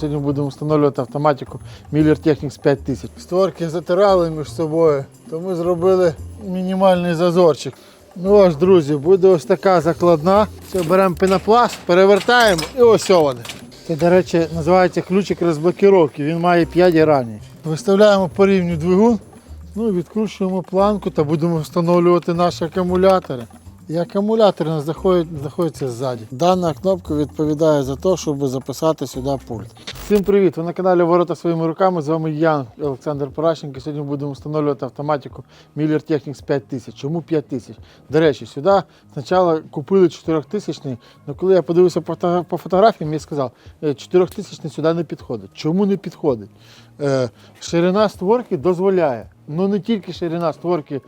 Сьогодні будемо встановлювати автоматику Miller Technics 5000. Створки затирали між собою, то ми зробили мінімальний зазорчик. Ну ось, друзі, буде ось така закладна. Це беремо пенопласт, перевертаємо і ось вони. Це, до речі, називається ключик розблокіровки. Він має 5 граней. Виставляємо по рівню двигун, ну відкручуємо планку та будемо встановлювати наші акумулятори. І акумулятор знаходить- знаходиться ззаді. Дана кнопка відповідає за те, щоб записати сюди пульт. Всім привіт! Ви на каналі Ворота своїми руками. З вами я, Олександр Поращенко. Сьогодні будемо встановлювати автоматику Miller Technics 5000. Чому 5000? До речі, сюди спочатку купили 4000, але коли я подивився по фото- по фотографіям, я сказав, 4000 сюди не підходить. Чому не підходить? Е, Ширина створки дозволяє. Ну не тільки ширина створки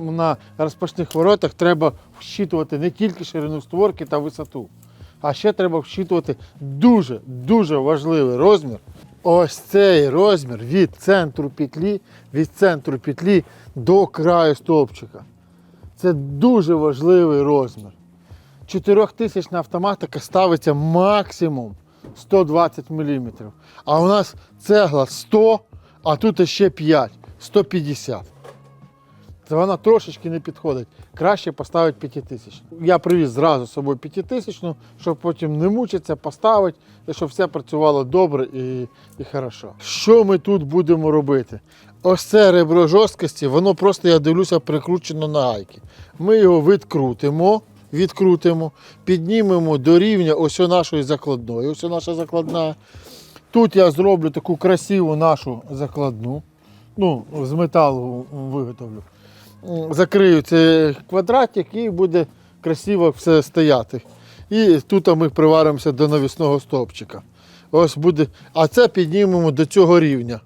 на розпашних воротах, треба вщитувати не тільки ширину створки та висоту. А ще треба вщитувати дуже дуже важливий розмір. Ось цей розмір від центру петлі, від центру петлі до краю стовпчика. Це дуже важливий розмір. 4000 автоматика ставиться максимум 120 мм. А у нас цегла 100, а тут ще 5, 150. Це вона трошечки не підходить. Краще поставити 5000. Я привіз зразу з собою 5000, щоб потім не мучитися, поставити, і щоб все працювало добре і, і хорошо. Що ми тут будемо робити? Ось це ребро жорсткості, воно просто, я дивлюся, прикручено на гайки. Ми його відкрутимо, відкрутимо, піднімемо до рівня ось нашої закладної. Ось наша закладна. Тут я зроблю таку красиву нашу закладну. Ну, з металу виготовлю. Закрию цей квадратик і буде красиво все стояти. І тут ми приваримося до навісного стовпчика. Ось буде. А це піднімемо до цього рівня.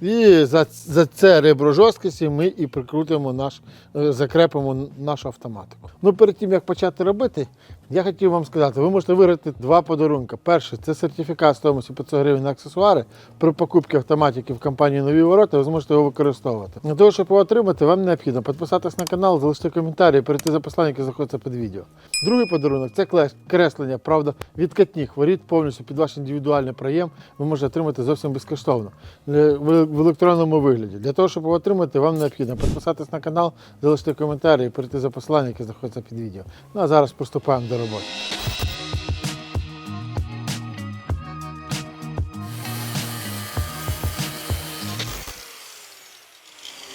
І за, за це ребро жорсткості ми і прикрутимо наш, е, закрепимо нашу автоматику. Ну, перед тим як почати робити, я хотів вам сказати, ви можете виграти два подарунки. Перший це сертифікат стоїмості 500 гривень на аксесуари. При покупці автоматики в компанії Нові ворота ви зможете його використовувати. Для того, щоб його отримати, вам необхідно підписатись на канал, залишити коментарі, перейти за посиланням, яке знаходиться під відео. Другий подарунок це креслення, правда, відкатних воріт повністю під ваш індивідуальний проєм ви можете отримати зовсім безкоштовно в електронному вигляді. Для того, щоб його отримати, вам необхідно підписатись на канал, залишити коментарі перейти за посиланням, яке знаходиться під відео. Ну а зараз приступаємо до роботи.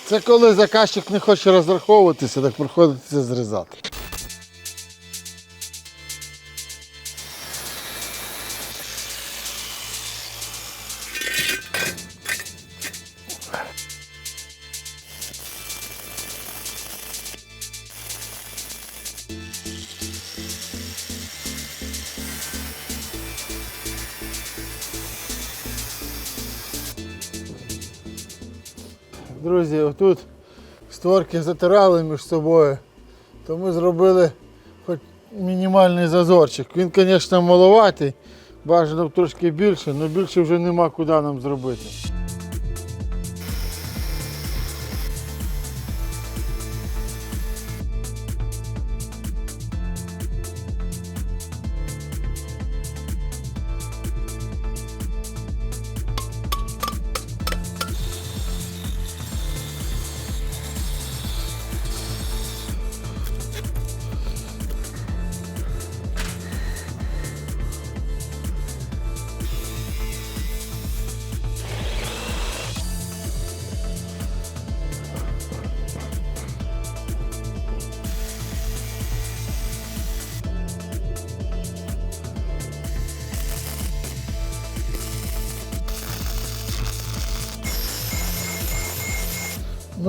Це коли заказчик не хоче розраховуватися, так приходиться зрізати. Друзі, отут створки затирали між собою, то ми зробили хоч мінімальний зазорчик. Він, звісно, маловатий, бажано б трошки більше, але більше вже нема куди нам зробити.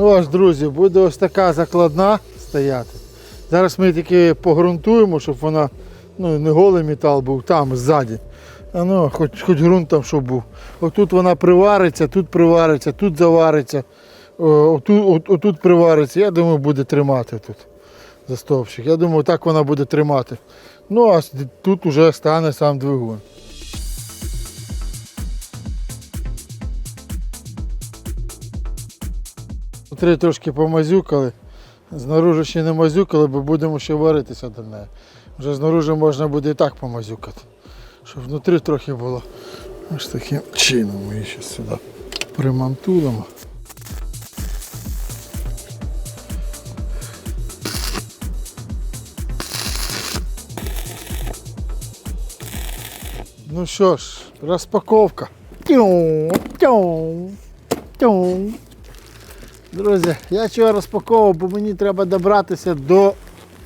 Ось, друзі, буде ось така закладна стояти. Зараз ми тільки погрунтуємо, щоб вона ну, не голий метал був там ззаді. А ну, хоч, хоч ґрунт там щоб був. Отут вона привариться, тут привариться, тут завариться, отут, отут привариться. Я думаю, буде тримати тут за стовпчик. Я думаю, так вона буде тримати. Ну, а тут вже стане сам двигун. Три трошки помазюкали. Знаружи ще не мазюкали, бо будемо ще варитися до неї. Вже знаружи можна буде і так помазюкати. Щоб внутрі трохи було Ось таким чином ми її ще сюди примонтуємо. Ну що ж, розпаковка. Тю, тю, тю. Друзі, я чого розпаковував, бо мені треба добратися до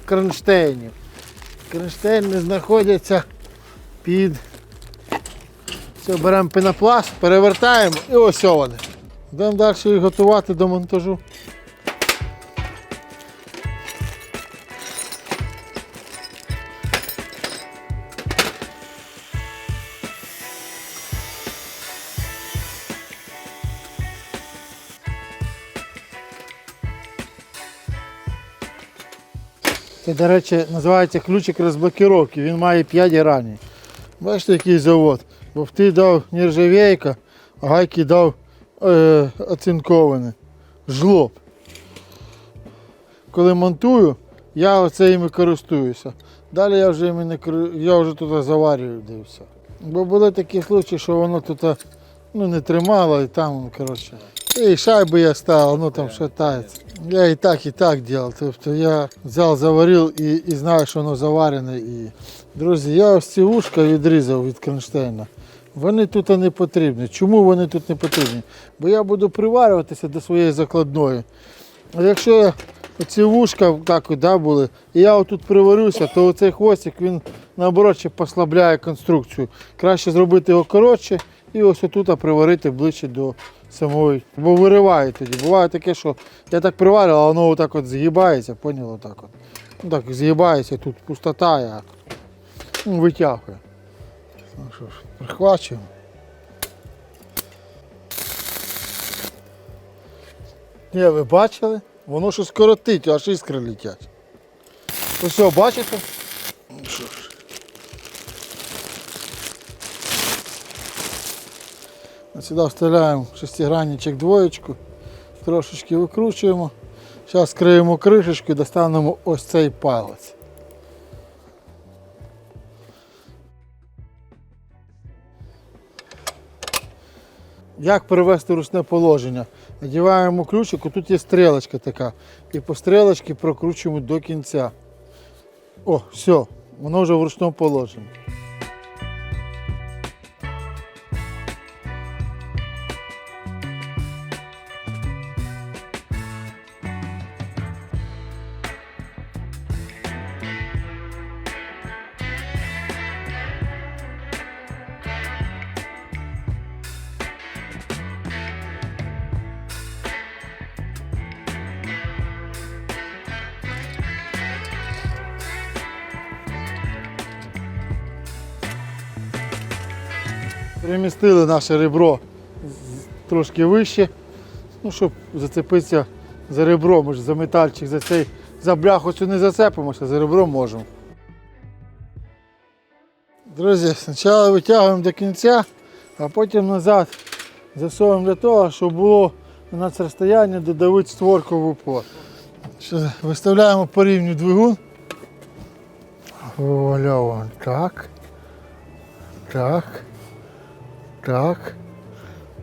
кронштейнів. Кронштейни знаходяться під. Все, беремо пенопласт, перевертаємо і ось вони. Будемо далі їх готувати до монтажу. До речі, називається ключик розблокировки. Він має 5 граней. Бачите, який завод? Бовти дав нержавейка, а гайки дав е, оцинковане. Жлоб. Коли монтую, я оце іми користуюся. Далі я вже не я вже тут заварюю все. Бо були такі случаї, що воно тут ну, не тримало і там, коротше. І шайби я ставив, ну там шатається. Я і так, і так робив. Тобто я взяв, заварив і, і знаю, що воно заварене. І... Друзі, я ось ці вушка відрізав від кронштейна. Вони тут не потрібні. Чому вони тут не потрібні? Бо я буду приварюватися до своєї закладної. А якщо я оці вушка так да, були, і я отут приварюся, то оцей хвостик він наоборот ще послабляє конструкцію. Краще зробити його коротше і ось отут приварити ближче до самої. Бо вириває тоді. Буває таке, що я так приварив, а воно отак от згибається, поняв, отак от. Ну так згибається, тут пустота, я ну, витягує. Ну що ж, прихвачуємо. Ні, ви бачили? Воно щось коротить, аж іскри летять. Ось бачите? Ну що ж. Сюди вставляємо шестигранничок двоєчку, трошечки викручуємо. Зараз скриємо кришечку і достанемо ось цей палець. Як перевести ручне положення? Надіваємо ключик, тут є стрілочка така. І по стрілочці прокручуємо до кінця. О, все, воно вже в ручному положенні. Перемістили наше ребро трошки вище, ну, щоб зацепитися за ребро. Ми ж за метальчик, за цей за бляху не зацепимося, за ребро можемо. Друзі, спочатку витягуємо до кінця, а потім назад засовуємо для того, щоб було на це розстояння додавити створку в упор. Виставляємо по рівню двигун. Оля, так. Так. Так.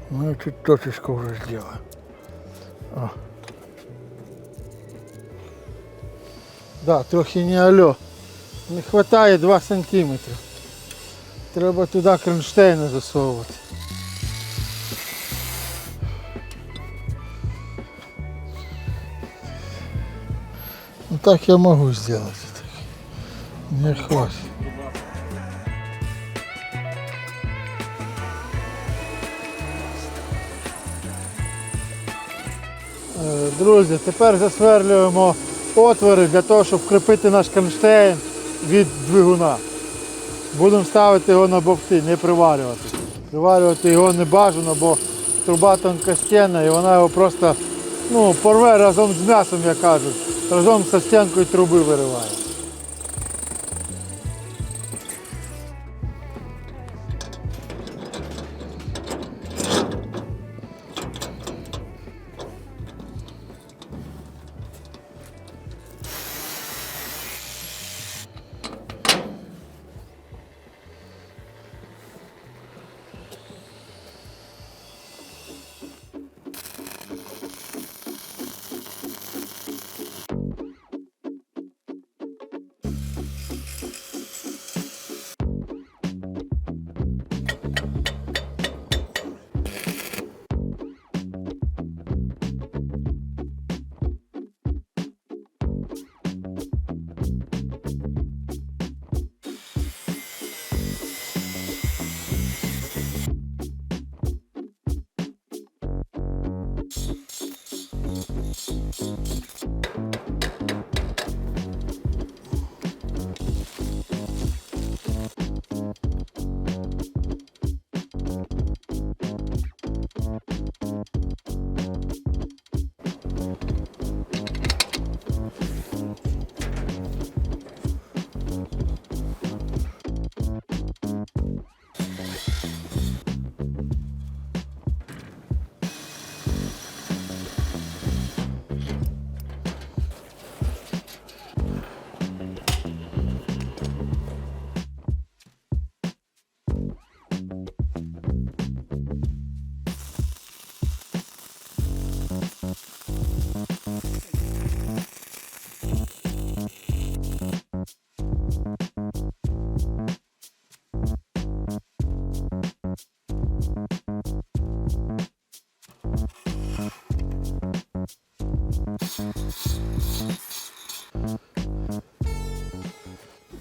Ну и чуть точечку уже сделаем. О. Да, трохи не алло. Не хватає 2 сантиметри. Треба туди кронштейни засовувати. Ну так я могу сделать. Не хватит. Друзі, тепер засверлюємо отвори для того, щоб вкріпити наш кронштейн від двигуна. Будемо ставити його на бовти, не приварювати. Приварювати його не бажано, бо труба тонкостінна і вона його просто ну, порве разом з м'ясом, як кажуть, разом зі стінкою труби вириває.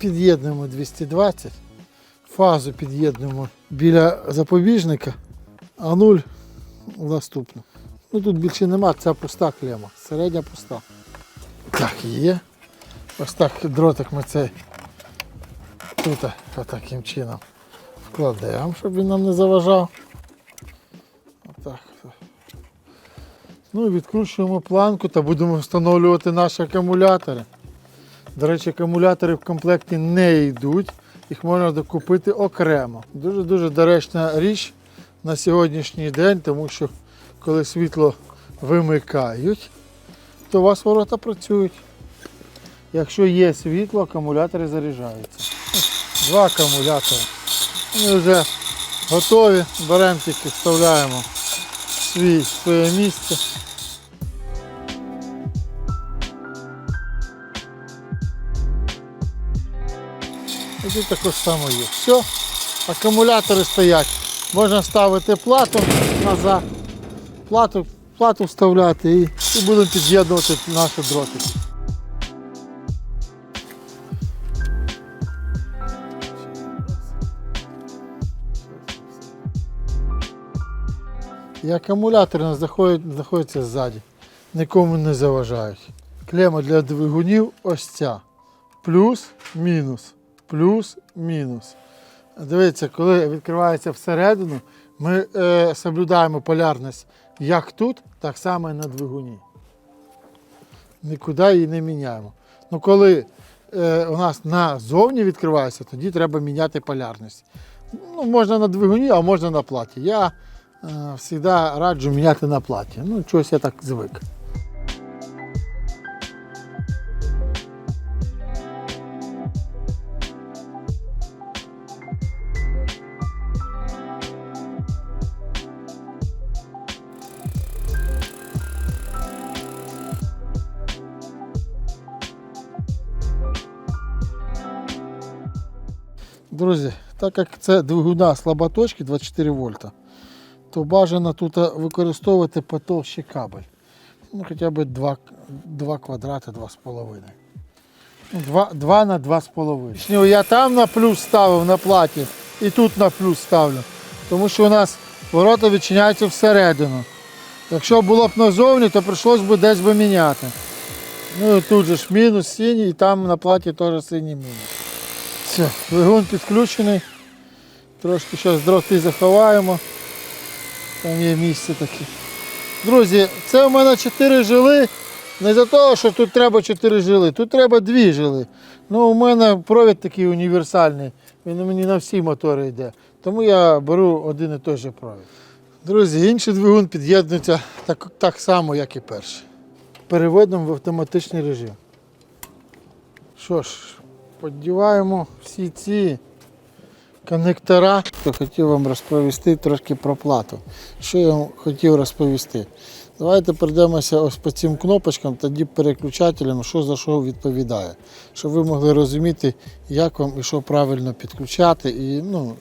Під'єднуємо 220, фазу під'єднуємо біля запобіжника, а нуль в наступну. Ну тут більше нема, це пуста клема, середня пуста. Так, є. Ось так дротик ми цей тут таким чином вкладемо, щоб він нам не заважав. Отак. Ну і відкручуємо планку та будемо встановлювати наші акумулятори. До речі, акумулятори в комплекті не йдуть, їх можна докупити окремо. Дуже-дуже доречна річ на сьогоднішній день, тому що коли світло вимикають, то у вас ворота працюють. Якщо є світло, акумулятори заряджаються. Два акумулятори. Вони вже готові. Беремо тільки, вставляємо свій, своє місце. Тут також само є. Все, акумулятори стоять. Можна ставити плату назад, плату, плату вставляти і, і будемо під'єднувати наші дротики. І акумулятори у нас ззаді, нікому не заважають. Клема для двигунів ось ця. Плюс, мінус, плюс, мінус. Дивіться, коли відкривається всередину, ми е, соблюдаємо полярність як тут, так само і на двигуні. Нікуди її не міняємо. Ну, коли е, у нас назовні відкривається, тоді треба міняти полярність. Ну, можна на двигуні, а можна на платі. Я е, раджу міняти на платі. Ну, чогось я так звик. Друзі, так як це двигуна слаботочки 24 вольта, то бажано тут використовувати потовщий кабель. Ну, хоча б 2, 2 квадрати, 2,5. Ну, 2, 2 на 2,5. Ну, Я там на плюс ставив на платі і тут на плюс ставлю. Тому що у нас ворота відчиняються всередину. Якщо було б назовні, то прийшлось би десь би міняти. Ну і тут же ж мінус синій, і там на платі теж синій мінус. Все, двигун підключений. Трошки зараз дроти заховаємо. Там є місце таке. Друзі, це у мене 4 жили. Не за того, що тут треба 4 жили, тут треба 2 жили. Ну, у мене провід такий універсальний, він мені на всі мотори йде. Тому я беру один і той же провід. Друзі, інший двигун під'єднується так, так само, як і перший. Переводимо в автоматичний режим. Що ж, Подіваємо всі ці коннектора. Я хотів вам розповісти трошки про плату. Що я вам хотів розповісти? Давайте пройдемося ось по цим кнопочкам, тоді переключателям, що за що відповідає. Щоб ви могли розуміти, як вам і що правильно підключати, і ну,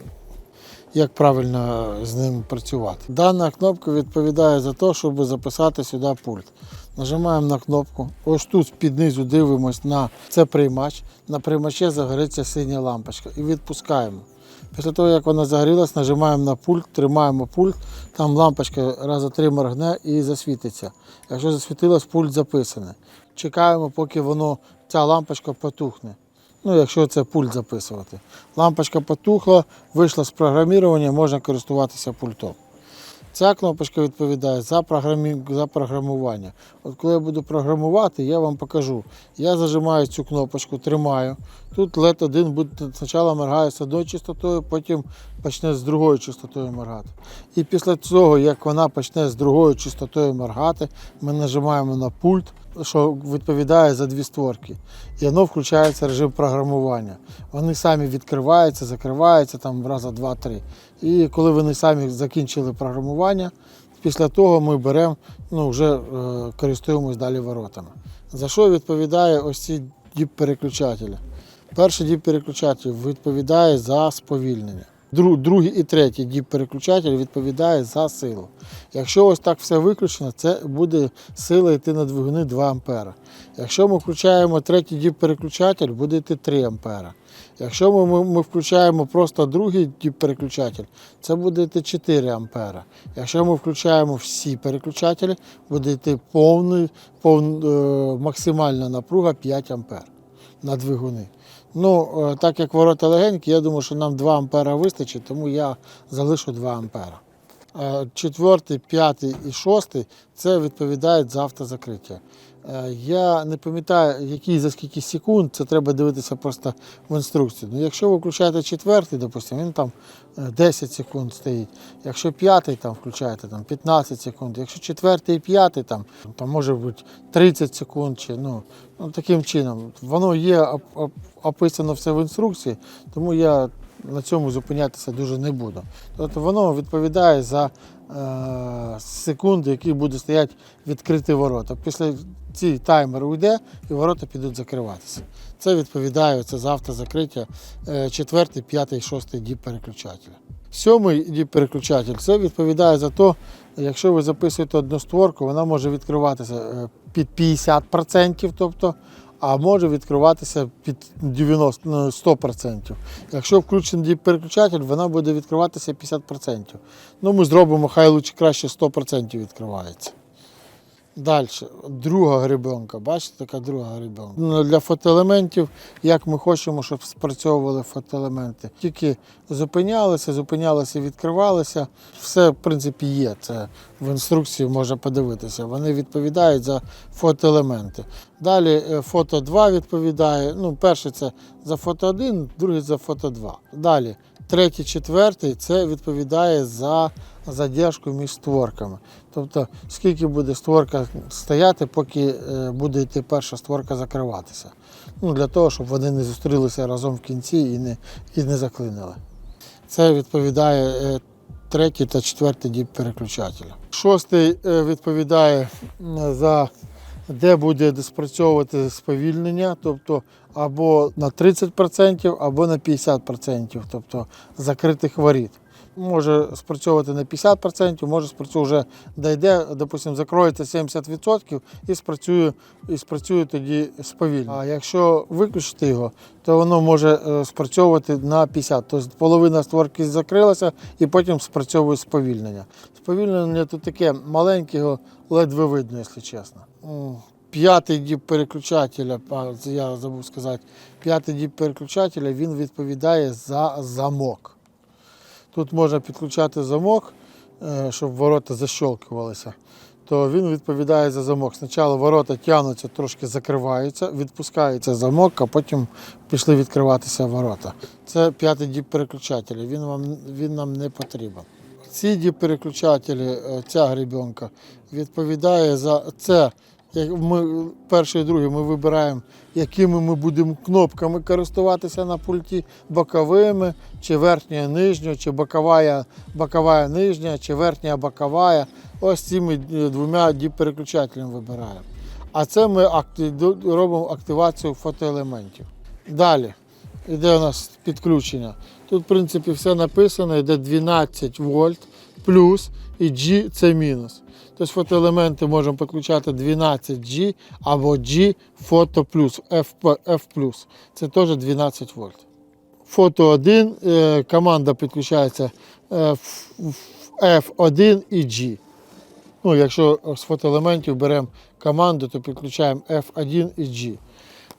як правильно з ним працювати. Дана кнопка відповідає за те, щоб записати сюди пульт. Нажимаємо на кнопку. Ось тут під низу дивимось на це приймач. На приймачі загориться синя лампочка і відпускаємо. Після того, як вона загорілась, нажимаємо на пульт, тримаємо пульт, там лампочка раза три моргне і засвітиться. Якщо засвітилось, пульт записаний. Чекаємо, поки воно, ця лампочка потухне. Ну, якщо це пульт записувати. Лампочка потухла, вийшла з програмування, можна користуватися пультом. Ця кнопочка відповідає за, програмі... за програмування. От коли я буду програмувати, я вам покажу. Я зажимаю цю кнопочку, тримаю. Тут LED 1 буде спочатку моргає з одною частотою, потім почне з другою частотою моргати. І після цього, як вона почне з другою частотою моргати, ми нажимаємо на пульт, що відповідає за дві створки. І воно включається режим програмування. Вони самі відкриваються, закриваються там раза два-три. І коли вони самі закінчили програмування, після того ми беремо, ну вже е, користуємось далі воротами. За що відповідає ось ці діп-переключателі? Перший діп-переключатель відповідає за сповільнення. Другий і третій діп-переключатель відповідає за силу. Якщо ось так все виключено, це буде сила йти на двигуни 2 А. Якщо ми включаємо третій діп-переключатель, буде йти 3 А. Якщо ми, ми, ми включаємо просто другий тип переключатель, це буде йти 4 ампера. Якщо ми включаємо всі переключателі, буде йти повний, пов, е, максимальна напруга 5 ампер на двигуни. Ну, е, так як ворота легенькі, я думаю, що нам 2 ампера вистачить, тому я залишу 2 ампера. Е, Четвертий, п'ятий і шостий це відповідають за автозакриття. Е, Я не пам'ятаю, які за скільки секунд, це треба дивитися просто в інструкції. Ну, якщо ви включаєте четвертий, допустимо, він там е, 10 секунд стоїть. Якщо п'ятий там включаєте там 15 секунд, якщо четвертий і п'ятий, там, там може бути 30 секунд чи ну, ну таким чином. Воно є оп- оп- описано все в інструкції, тому я на цьому зупинятися дуже не буду. Тобто воно відповідає за е, секунди, які буде стояти відкриті ворота. Після ці таймер уйде і ворота підуть закриватися. Це відповідає це за автозакриття е, четвертий, п'ятий, шостий діп переключателя. Сьомий діп переключатель це відповідає за те, якщо ви записуєте одну створку, вона може відкриватися е, під 50%, тобто, а може відкриватися під 90, ну, 100%. Якщо включений переключатель, вона буде відкриватися 50%. Ну, ми зробимо, хай лучше краще 100% відкривається. Далі, друга грибенка, бачите, така друга грибенка. Ну, Для фотоелементів, як ми хочемо, щоб спрацьовували фотоелементи. Тільки зупинялися, зупинялися, відкривалися. Все, в принципі, є. Це в інструкції можна подивитися. Вони відповідають за фотоелементи. Далі е, фото 2 відповідає. Ну, перший це за фото 1, другий за фото 2. Далі, третій, четвертий це відповідає за задержку між створками. Тобто, скільки буде створка стояти, поки е, буде йти перша створка закриватися. Ну, для того, щоб вони не зустрілися разом в кінці і не, і не заклинили. Це відповідає е, третій та четвертий діп переключателя. Шостий е, відповідає за де буде спрацьовувати сповільнення, тобто або на 30%, або на 50%, тобто закритих воріт. Може спрацьовувати на 50%, може спрацює вже дійде, допустимо, закроється 70% і спрацює, і спрацює тоді сповільнення. А якщо виключити його, то воно може е, спрацьовувати на 50%. Тобто половина створки закрилася і потім спрацьовує сповільнення. Сповільнення тут таке маленьке, ледве видно, якщо чесно. П'ятий діп переключателя, я забув сказати, п'ятий діп переключателя він відповідає за замок. Тут можна підключати замок, е, щоб ворота защолкувалися. То він відповідає за замок. Спочатку ворота тягнуться, трошки закриваються, відпускається замок, а потім пішли відкриватися ворота. Це п'ятий діп переключателя, він, він нам не потрібен. Ці діп переключателі, е, ця гребенка, відповідає за це. Ми перший і другий ми вибираємо, якими ми будемо кнопками користуватися на пульті, боковими, чи верхня, нижня, чи бокова, бокова нижня, чи верхня бокова. Ось цими е, двома діп-переключателями вибираємо. А це ми робимо активацію фотоелементів. Далі йде у нас підключення. Тут, в принципі, все написано, йде 12 вольт плюс і G це мінус. Тобто фотоелементи можемо підключати 12G або G фото плюс F, F+. Це теж 12 вольт. Фото 1, е, команда підключається е, в- в F1 і G. Ну, якщо з фотоелементів беремо команду, то підключаємо F1 і G.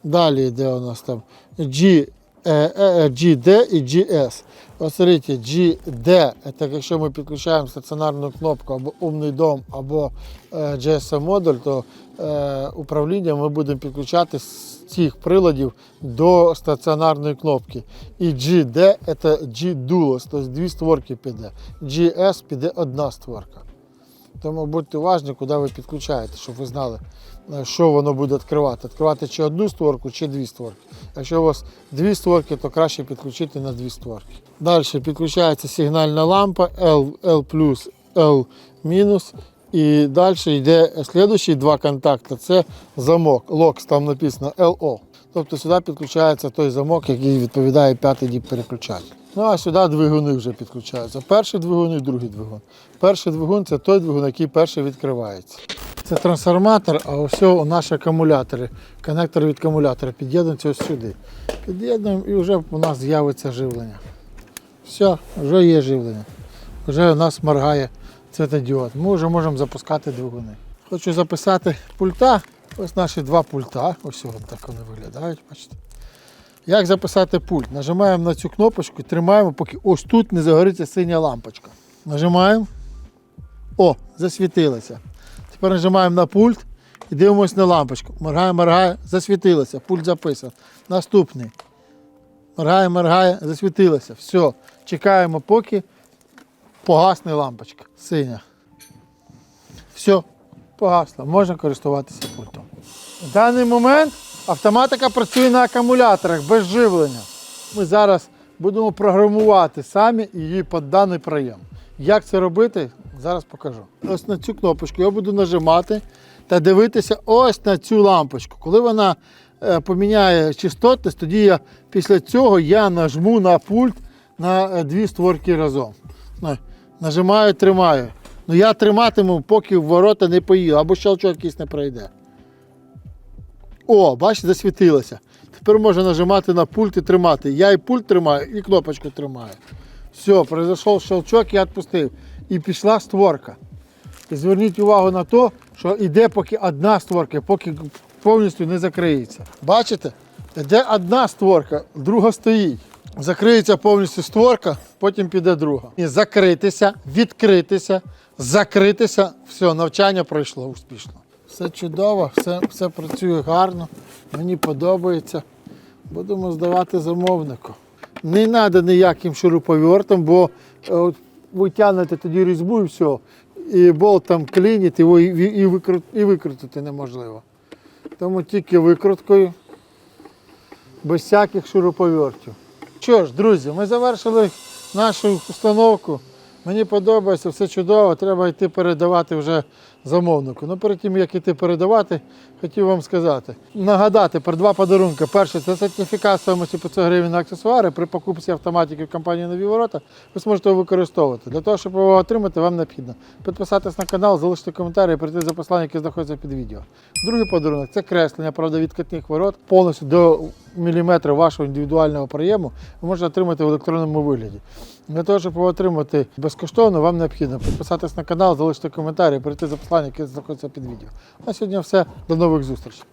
Далі йде у нас там G, GD і GS. Ось GD, це якщо ми підключаємо стаціонарну кнопку або умний дом, або е, GSM модуль, то е, управління ми будемо підключати з цих приладів до стаціонарної кнопки. І GD це G-Dulos, тобто дві створки піде. GS піде одна створка. Тому будьте уважні, куди ви підключаєте, щоб ви знали, е, що воно буде відкривати. Відкривати чи одну створку, чи дві створки. Якщо у вас дві створки, то краще підключити на дві створки. Далі підключається сигнальна лампа L, L L. І далі йде слідчі два контакти. Це замок. Локс, там написано LO. Тобто сюди підключається той замок, який відповідає п'ятий діп переключатель. Ну а сюди двигуни вже підключаються. Перший двигун і другий двигун. Перший двигун це той двигун, який перший відкривається. Це трансформатор, а ось у наші акумулятори. Коннектор від акумулятора. Під'єднується ось сюди. Під'єднуємо і вже у нас з'явиться живлення. Все, вже є живлення. Вже у нас моргає цветодіод. Ми вже можемо запускати двигуни. Хочу записати пульта. Ось наші два пульта. Ось так вони виглядають, бачите. Як записати пульт? Нажимаємо на цю кнопочку і тримаємо, поки ось тут не загориться синя лампочка. Нажимаємо. О, засвітилося. Тепер нажимаємо на пульт і дивимося на лампочку. Моргає, моргає, засвітилося. Пульт записан. Наступний. Моргає, моргає, засвітилося. Все. Чекаємо, поки погасне лампочка. Синя. Все, погасла. Можна користуватися пультом. В даний момент автоматика працює на акумуляторах без живлення. Ми зараз будемо програмувати самі її під даний проєм. Як це робити, зараз покажу. Ось на цю кнопочку я буду нажимати та дивитися ось на цю лампочку. Коли вона е, поміняє частотність, тоді я після цього я нажму на пульт на е, дві створки разом. Нажимаю, тримаю. Ну я триматиму, поки в ворота не поїду, або щелчок якийсь не пройде. О, бачите, засвітилося. Тепер можна нажимати на пульт і тримати. Я і пульт тримаю, і кнопочку тримаю. Все, пройшов щелчок, я відпустив. І пішла створка. І зверніть увагу на те, що йде поки одна створка, поки повністю не закриється. Бачите? Йде одна створка, друга стоїть. Закриється повністю створка, потім піде друга. І закритися, відкритися, закритися. Все, навчання пройшло успішно. Все чудово, все, все працює гарно, мені подобається. Будемо здавати замовнику. Не треба ніяким шуруповертом, бо е, ви тягнете тоді різьбу і все. І болт там клініть, і, і, і, викрут, і викрутити неможливо. Тому тільки викруткою, без всяких шуруповертів. Що ж, друзі, ми завершили нашу установку. Мені подобається, все чудово, треба йти передавати вже замовнику. Ну перед тим, як йти передавати, хотів вам сказати. Нагадати про два подарунки. Перше це сертифікат стоїмості 500 гривень на аксесуари. При покупці автоматики в компанії Нові ворота ви зможете його використовувати. Для того, щоб його отримати, вам необхідно підписатись на канал, залишити коментарі і прийти за послання, яке знаходиться під відео. Другий подарунок це креслення, правда, відкатних ворот повністю до міліметра вашого індивідуального проєму ви можете отримати в електронному вигляді. Для того, щоб його отримати безкоштовно, вам необхідно підписатись на канал, залишити коментарі, перейти за послання, яке знаходиться під відео. На сьогодні все. До нових зустрічей.